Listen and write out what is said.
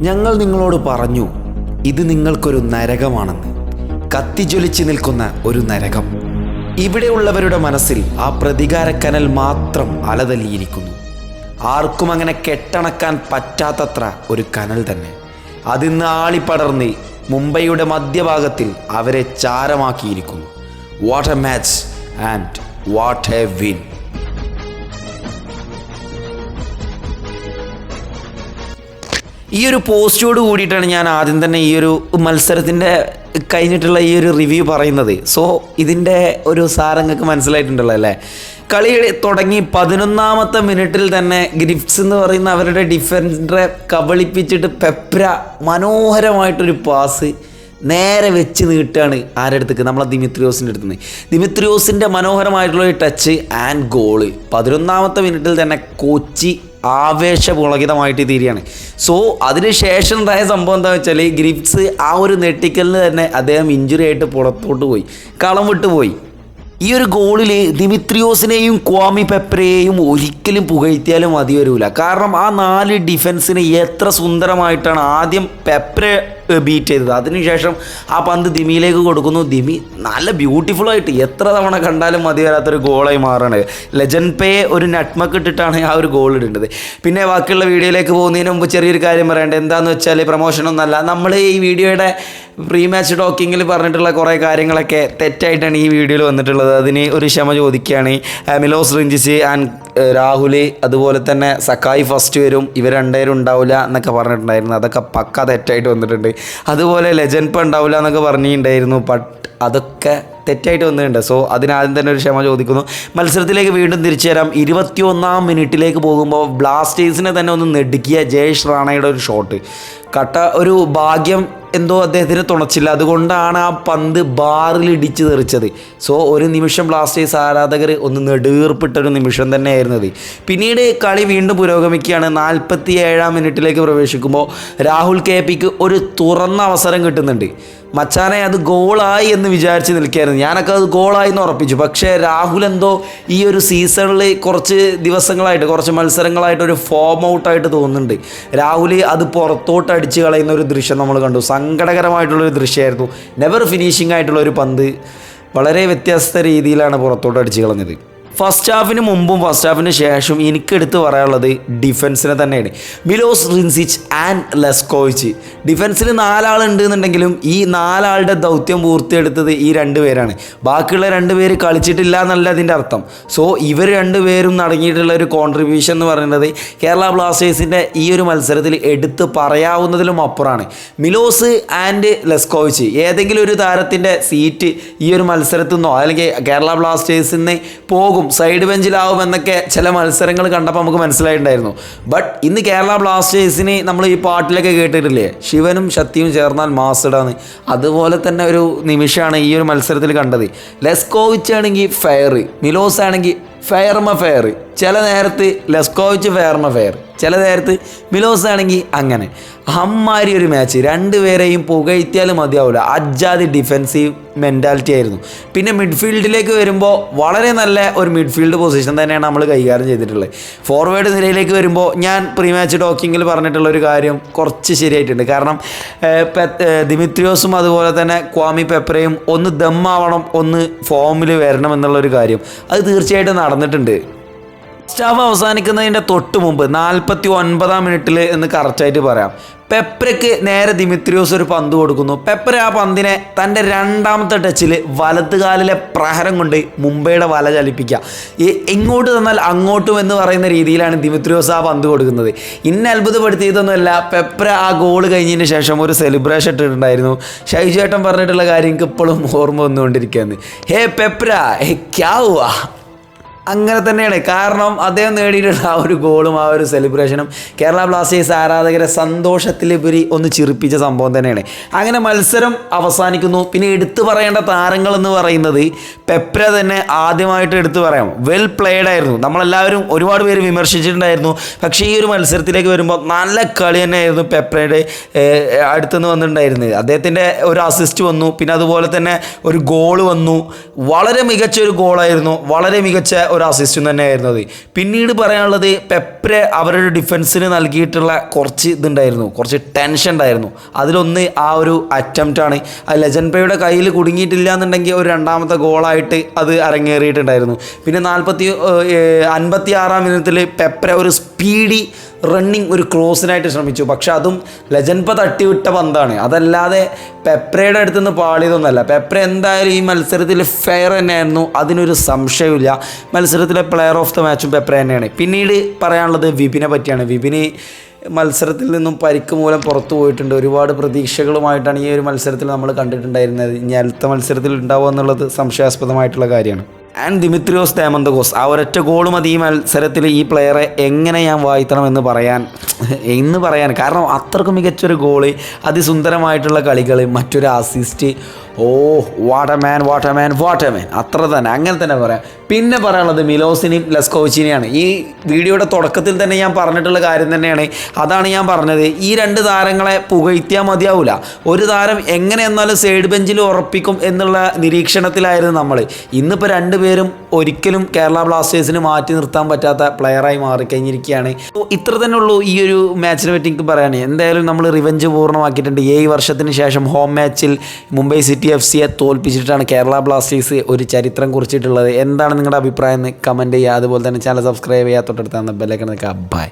ഞങ്ങൾ നിങ്ങളോട് പറഞ്ഞു ഇത് നിങ്ങൾക്കൊരു നരകമാണെന്ന്. കത്തിജ്വലിച്ച് നിൽക്കുന്ന ഒരു നരകം. ഇവിടെയുള്ളവരുടെ മനസ്സിൽ ആ പ്രതികാരക്കനൽ മാത്രം അലതല്ലിയിരിക്കുന്നു ആർക്കും അങ്ങനെ കെട്ടണക്കാൻ പറ്റാത്തത്ര ഒരു കനൽ തന്നെ. അതിന്ന് ആളിപ്പടർന്ന് മുംബൈയുടെ മധ്യഭാഗത്തിൽ അവരെ ചാരമാക്കിയിരിക്കുന്നു. What a match and what a win ഈ ഒരു പോസ്റ്റോട് കൂടിയിട്ടാണ് ഞാൻ ആദ്യം തന്നെ ഈ ഒരു മത്സരത്തിന്റെ കഴിഞ്ഞിട്ടുള്ള ഈ ഒരു റിവ്യൂ പറയുന്നത്. സോ ഇതിന്റെ ഒരു സാരങ്ങൾക്ക് മനസ്സിലായിട്ടുണ്ടല്ലോ അല്ലേ? കളി തുടങ്ങി പതിനൊന്നാമത്തെ മിനിറ്റിൽ തന്നെ ഗ്രിഫ്റ്റ്സ് എന്ന് പറയുന്ന അവരുടെ ഡിഫൻഡറെ കബളിപ്പിച്ചിട്ട് പെപ്ര മനോഹരമായിട്ടൊരു പാസ് നേരെ വെച്ച് നീട്ടാണ് ആരുടെ അടുത്തേക്ക് നമ്മളെ ദിമിത്രിയോസിന്റെ അടുത്ത് നിന്ന് ദിമിത്രിയോസിന്റെ മനോഹരമായിട്ടുള്ള ഒരു ടച്ച് ആൻഡ് ഗോൾ. പതിനൊന്നാമത്തെ മിനിറ്റിൽ തന്നെ കൊച്ചി ആവേശപുളകിതമായിട്ട് തീരുകയാണ്. സോ അതിനുശേഷം ഉണ്ടായ സംഭവം എന്താ വെച്ചാൽ ഗ്രിപ്സ് ആ ഒരു നെട്ടിക്കലിന് തന്നെ അദ്ദേഹം ഇഞ്ചുറി ആയിട്ട് പുറത്തോട്ട് പോയി. കളം വിട്ടുപോയി ഈ ഒരു ഗോളിൽ ദിമിത്രിയോസിനെയും ക്വാമി പെപ്പറേയും ഒരിക്കലും പുകഴ്ത്തിയാലും മതി വരൂല കാരണം ആ നാല് ഡിഫൻസിനെ എത്ര സുന്ദരമായിട്ടാണ് ആദ്യം പെപ്ര ബീറ്റ് ചെയ്തത്. അതിനുശേഷം ആ പന്ത് ദിമിയിലേക്ക് കൊടുക്കുന്നു. ദിമി നല്ല ബ്യൂട്ടിഫുൾ ആയിട്ട് എത്ര തവണ കണ്ടാലും മതി വരാത്തൊരു ഗോളായി മാറാണ്. ലെജൻ പേ ഒരു നട്ട്മക്ക് ഇട്ടിട്ടാണ് ആ ഒരു ഗോൾ ഇടേണ്ടത്. പിന്നെ ബാക്കിയുള്ള വീഡിയോയിലേക്ക് പോകുന്നതിന് മുമ്പ് ചെറിയൊരു കാര്യം പറയേണ്ടത് എന്താണെന്ന് വെച്ചാൽ പ്രൊമോഷനൊന്നല്ല നമ്മൾ ഈ വീഡിയോയുടെ പ്രീ മാച്ച് ടോക്കിങ്ങിൽ പറഞ്ഞിട്ടുള്ള കുറേ കാര്യങ്ങളൊക്കെ തെറ്റായിട്ടാണ് ഈ വീഡിയോയിൽ വന്നിട്ടുള്ളത്. അതിന് ഒരു ക്ഷമ ചോദിക്കുകയാണ് മിലോസ് റിഞ്ചിസ് ആൻഡ് രാഹുൽ അതുപോലെ തന്നെ സക്കായി ഫസ്റ്റ് വരും ഇവർ രണ്ടുപേരും ഉണ്ടാവില്ല എന്നൊക്കെ പറഞ്ഞിട്ടുണ്ടായിരുന്നു. അതൊക്കെ പക്ക തെറ്റായിട്ട് വന്നിട്ടുണ്ട്. അതുപോലെ ലെജൻഡ് ഇപ്പം ഉണ്ടാവില്ല എന്നൊക്കെ പറഞ്ഞിട്ടുണ്ടായിരുന്നു. ബട്ട് അതൊക്കെ തെറ്റായിട്ട് വന്നിട്ടുണ്ട്. സോ അതിനാദ്യം തന്നെ ഒരു ക്ഷമ ചോദിക്കുന്നു. മത്സരത്തിലേക്ക് വീണ്ടും തിരിച്ചു തരാം ഇരുപത്തിയൊന്നാം മിനിറ്റിലേക്ക് പോകുമ്പോൾ ബ്ലാസ്റ്റേഴ്സിനെ തന്നെ ഒന്ന് നെടുക്കിയ ജയേഷ് റാണയുടെ ഒരു ഷോട്ട് കട്ട ഒരു ഭാഗ്യം എന്തോ അദ്ദേഹത്തിന് തുണച്ചില്ല. അതുകൊണ്ടാണ് ആ പന്ത് ബാറിൽ ഇടിച്ചു തെറിച്ചത്. സോ ഒരു നിമിഷം ബ്ലാസ്റ്റേഴ്സ് ആരാധകർ ഒന്ന് നെടുവീർപ്പിട്ട ഒരു നിമിഷം തന്നെയായിരുന്നത് പിന്നീട് കളി വീണ്ടും പുരോഗമിക്കുകയാണ്. നാൽപ്പത്തി ഏഴാം മിനിറ്റിലേക്ക് പ്രവേശിക്കുമ്പോൾ രാഹുൽ കെ പിക്ക് ഒരു തുറന്ന അവസരം കിട്ടുന്നുണ്ട്. മച്ചാനെ അത് ഗോളായി എന്ന് വിചാരിച്ച് നിൽക്കുകയായിരുന്നു ഞാനൊക്കെ അത് ഗോളായി എന്ന് ഉറപ്പിച്ചു. പക്ഷേ രാഹുൽ എന്തോ ഈ ഒരു സീസണിൽ കുറച്ച് ദിവസങ്ങളായിട്ട് കുറച്ച് മത്സരങ്ങളായിട്ട് ഒരു ഫോം ഔട്ടായിട്ട് തോന്നുന്നുണ്ട്. രാഹുൽ അത് പുറത്തോട്ട് അടിച്ച് കളയുന്ന ഒരു ദൃശ്യം നമ്മൾ കണ്ടു. സങ്കടകരമായിട്ടുള്ളൊരു ദൃശ്യമായിരുന്നു. നെവർ ഫിനിഷിംഗ് ആയിട്ടുള്ള ഒരു പന്ത് വളരെ വ്യത്യസ്ത രീതിയിലാണ് പുറത്തോട്ട് അടിച്ച് കളഞ്ഞത്. ഫസ്റ്റ് ഹാഫിന് മുമ്പും ഫസ്റ്റ് ഹാഫിന് ശേഷം എനിക്ക് എടുത്തു പറയാനുള്ളത് ഡിഫൻസിനെ തന്നെയാണ്. Milos Rincic and Leskovic. ഡിഫൻസിൽ നാലാളുണ്ട് എന്നുണ്ടെങ്കിലും ഈ നാലാളുടെ ദൗത്യം പൂർത്തിയെടുത്തത് ഈ രണ്ട് പേരാണ്. ബാക്കിയുള്ള രണ്ട് പേര് കളിച്ചിട്ടില്ല എന്നല്ല അതിന്റെ അർത്ഥം. സോ ഇവർ രണ്ടുപേരും നടങ്ങിയിട്ടുള്ള ഒരു കോൺട്രിബ്യൂഷൻ എന്ന് പറയുന്നത് കേരള ബ്ലാസ്റ്റേഴ്സിന്റെ ഈ ഒരു മത്സരത്തിൽ എടുത്ത് പറയാവുന്നതിലും അപ്പുറമാണ്. മിലോസ് ആൻഡ് ലെസ്കോവിച്ച് ഏതെങ്കിലും ഒരു താരത്തിന്റെ സീറ്റ് ഈ ഒരു മത്സരത്തിൽ നിന്നോ അല്ലെങ്കിൽ കേരള ബ്ലാസ്റ്റേഴ്സിൽ നിന്ന് പോകും സൈഡ് ബെഞ്ചിലാവും എന്നൊക്കെ ചില മത്സരങ്ങൾ കണ്ടപ്പോൾ നമുക്ക് മനസ്സിലായിട്ടുണ്ടായിരുന്നു. ബട്ട് ഇന്ന് കേരള ബ്ലാസ്റ്റേഴ്സിന് നമ്മൾ ഈ പാട്ടിലൊക്കെ കേട്ടിട്ടില്ലേ? ശിവനും ശക്തിയും ചേർന്നാൽ മാസ്റ്റഡാണ് അതുപോലെ തന്നെ ഒരു നിമിഷമാണ് ഈ ഒരു മത്സരത്തിൽ കണ്ടത്. ലെസ്കോവിച്ച് ആണെങ്കിൽ ഫെയർ മിലോസ് ആണെങ്കിൽ ഫെയർമ ഫെയർ ചില നേരത്ത് ലെസ്കോവിച്ച് ഫെയർമ ഫെയർ ചില നേരത്ത് മിലോസ് ആണെങ്കിൽ അങ്ങനെ. അമ്മാരി ഒരു മാച്ച് രണ്ടുപേരെയും പുകഴ്ത്തിയാലും മതിയാവില്ല അജാതി ഡിഫെൻസീവ് മെന്റാലിറ്റി ആയിരുന്നു. പിന്നെ മിഡ്ഫീൽഡിലേക്ക് വരുമ്പോൾ വളരെ നല്ല ഒരു മിഡ്ഫീൽഡ് പൊസിഷൻ തന്നെയാണ് നമ്മൾ കൈകാര്യം ചെയ്തിട്ടുള്ളത്. ഫോർവേഡ് നിരയിലേക്ക് വരുമ്പോൾ ഞാൻ പ്രീ മാച്ച് ടോക്കിങ്ങിൽ പറഞ്ഞിട്ടുള്ള ഒരു കാര്യം കുറച്ച് ശരിയായിട്ടുണ്ട്. കാരണം ദിമിത്രിയോസും അതുപോലെ തന്നെ ക്വാമി പെപ്പറയും ഒന്ന് ദമ്മാവണം ഒന്ന് ഫോമിൽ വരണം എന്നുള്ളൊരു കാര്യം. അത് തീർച്ചയായിട്ടും നടന്നിട്ടുണ്ട്. സ്റ്റാഫ് അവസാനിക്കുന്നതിന്റെ തൊട്ട് മുമ്പ് നാൽപ്പത്തി ഒൻപതാം മിനിറ്റിൽ എന്ന് കറക്റ്റായിട്ട് പറയാം. പെപ്രയ്ക്ക് നേരെ ദിമിത്രിയോസ് ഒരു പന്ത് കൊടുക്കുന്നു. പെപ്ര ആ പന്തിനെ തന്റെ രണ്ടാമത്തെ ടച്ചിൽ വലത്തുകാലിലെ പ്രഹരം കൊണ്ട് മുംബൈയുടെ വല ചലിപ്പിക്കുക. ഈ എങ്ങോട്ട് തന്നാൽ അങ്ങോട്ടും എന്ന് പറയുന്ന രീതിയിലാണ് ദിമിത്രിയോസ് ആ പന്ത് കൊടുക്കുന്നത്. ഇന്നെ അത്ഭുതപ്പെടുത്തിയതൊന്നുമല്ല പെപ്ര ആ ഗോൾ കഴിഞ്ഞതിന് ശേഷം ഒരു സെലിബ്രേഷൻ ഇട്ടിട്ടുണ്ടായിരുന്നു. ഷൈജേട്ടൻ പറഞ്ഞിട്ടുള്ള കാര്യം എനിക്ക് ഇപ്പോഴും ഓർമ്മ വന്നുകൊണ്ടിരിക്കുകയാണ്. ഹേ പെപ്ര ഹേ ക്യാ ഹുവാ? അങ്ങനെ തന്നെയാണ്. കാരണം അദ്ദേഹം നേടിയിട്ടുള്ള ആ ഒരു ഗോളും ആ ഒരു സെലിബ്രേഷനും കേരള ബ്ലാസ്റ്റേഴ്സ് ആരാധകരെ സന്തോഷത്തിലുപരി ഒന്ന് ചിരിപ്പിച്ച സംഭവം തന്നെയാണ്. അങ്ങനെ മത്സരം അവസാനിക്കുന്നു. പിന്നെ എടുത്തു പറയേണ്ട താരങ്ങൾ എന്ന് പറയുന്നത് പെപ്ര തന്നെ ആദ്യമായിട്ട് എടുത്തു പറയാം. വെൽ പ്ലേഡ് ആയിരുന്നു. നമ്മളെല്ലാവരും ഒരുപാട് പേര് വിമർശിച്ചിട്ടുണ്ടായിരുന്നു. പക്ഷേ ഈ ഒരു മത്സരത്തിലേക്ക് വരുമ്പോൾ നല്ല കളി തന്നെയായിരുന്നു പെപ്രയുടെ അടുത്തുനിന്ന് വന്നിട്ടുണ്ടായിരുന്നത്. അദ്ദേഹത്തിന്റെ ഒരു അസിസ്റ്റ് വന്നു. പിന്നെ അതുപോലെ തന്നെ ഒരു ഗോൾ വന്നു. വളരെ മികച്ച ഒരു ഗോളായിരുന്നു വളരെ മികച്ച ഒരു അസിസ്റ്റും തന്നെയായിരുന്നു അത്. പിന്നീട് പറയാനുള്ളത് പെപ്രെ അവരുടെ ഡിഫൻസിന് നൽകിയിട്ടുള്ള കുറച്ച് ഇതുണ്ടായിരുന്നു. കുറച്ച് ടെൻഷൻ ഉണ്ടായിരുന്നു. അതിലൊന്ന് ആ ഒരു അറ്റംപ്റ്റാണ് ആ ലെജൻപയുടെ കയ്യിൽ കുടുങ്ങിയിട്ടില്ല എന്നുണ്ടെങ്കിൽ ഒരു രണ്ടാമത്തെ ഗോളായിട്ട് അത് അരങ്ങേറിയിട്ടുണ്ടായിരുന്നു. പിന്നെ നാൽപ്പത്തി അൻപത്തി ആറാം മിനിറ്റിൽ പെപ്ര ഒരു സ്പീഡി റണ്ണിങ് ഒരു ക്രോസിനായിട്ട് ശ്രമിച്ചു. പക്ഷെ അതും ലജൻപ തട്ടിവിട്ട പന്താണ്. അതല്ലാതെ പെപ്രയുടെ അടുത്ത് നിന്ന് പാളിയതൊന്നുമല്ല. പെപ്ര എന്തായാലും ഈ മത്സരത്തിൽ ഫെയർ തന്നെയായിരുന്നു. അതിനൊരു സംശയമില്ല മത്സരത്തിലെ പ്ലെയർ ഓഫ് ദ മാച്ചും പെപ്ര തന്നെയാണ്. പിന്നീട് പറയാനുള്ളത് വിപിനെ പറ്റിയാണ്. വിപിന് മത്സരത്തിൽ നിന്നും പരിക്ക് മൂലം പുറത്തു പോയിട്ടുണ്ട്. ഒരുപാട് പ്രതീക്ഷകളുമായിട്ടാണ് ഈ ഒരു മത്സരത്തിൽ നമ്മൾ കണ്ടിട്ടുണ്ടായിരുന്നത്. ഇനി അടുത്ത മത്സരത്തിൽ ഉണ്ടാവുക എന്നുള്ളത് സംശയാസ്പദമായിട്ടുള്ള കാര്യമാണ്. ആൻഡ് ദിമിത്രിയോസ് തേമന്തകോസ് ആ ഒരൊറ്റ ഗോളും അത് ഈ മത്സരത്തിൽ ഈ പ്ലെയറെ എങ്ങനെ ഞാൻ വാഴ്ത്തണം എന്ന് പറയാൻ എന്ന് പറയാൻ. കാരണം അത്രക്കും മികച്ചൊരു ഗോൾ അതിസുന്ദരമായിട്ടുള്ള കളികൾ മറ്റൊരു assist oh what a man what a man what a man അത്ര തന്നെ അങ്ങനെ തന്നെ പറയാം. പിന്നെ പറയാനുള്ളത് മിലോസിനെയും ലെസ്കോവിച്ചിനെയാണ്. ഈ വീഡിയോയുടെ തുടക്കത്തിൽ തന്നെ ഞാൻ പറഞ്ഞിട്ടുള്ള കാര്യം തന്നെയാണ്. അതാണ് ഞാൻ പറഞ്ഞത്. ഈ രണ്ട് താരങ്ങളെ പുകഴ്ത്തിയാൽ മതിയാവില്ല ഒരു താരം എങ്ങനെ എന്നാലും സൈഡ് ബെഞ്ചിൽ ഉറപ്പിക്കും എന്നുള്ള നിരീക്ഷണത്തിലായിരുന്നു നമ്മൾ ഇന്നിപ്പോൾ രണ്ടുപേരും ഒരിക്കലും കേരള ബ്ലാസ്റ്റേഴ്സിന് മാറ്റി നിർത്താൻ പറ്റാത്ത പ്ലെയറായി മാറിക്കഴിഞ്ഞിരിക്കുകയാണ്. ഇത്ര തന്നെ ഉള്ളൂ ഈ ഒരു മാച്ചിനെ പറ്റി എനിക്ക് പറയാൻ എന്തായാലും നമ്മൾ റിവഞ്ച് പൂർണമാക്കിയിട്ടുണ്ട്. ഏഴ് വർഷത്തിന് ശേഷം ഹോം മാച്ചിൽ മുംബൈ സിറ്റി എഫ് സിയെ തോൽപ്പിച്ചിട്ടാണ് കേരള ബ്ലാസ്റ്റേഴ്സ് ഒരു ചരിത്രം കുറിച്ചിട്ടുള്ളത്. എന്താണ് നിങ്ങളുടെ അഭിപ്രായം എന്ന് കമന്റ് ചെയ്യുക. അതുപോലെ തന്നെ ചാനൽ സബ്സ്ക്രൈബ് ചെയ്യുക. തൊട്ടടുത്താണ് ബെല്ലൈക്കൺ നിൽക്കുക. ബൈ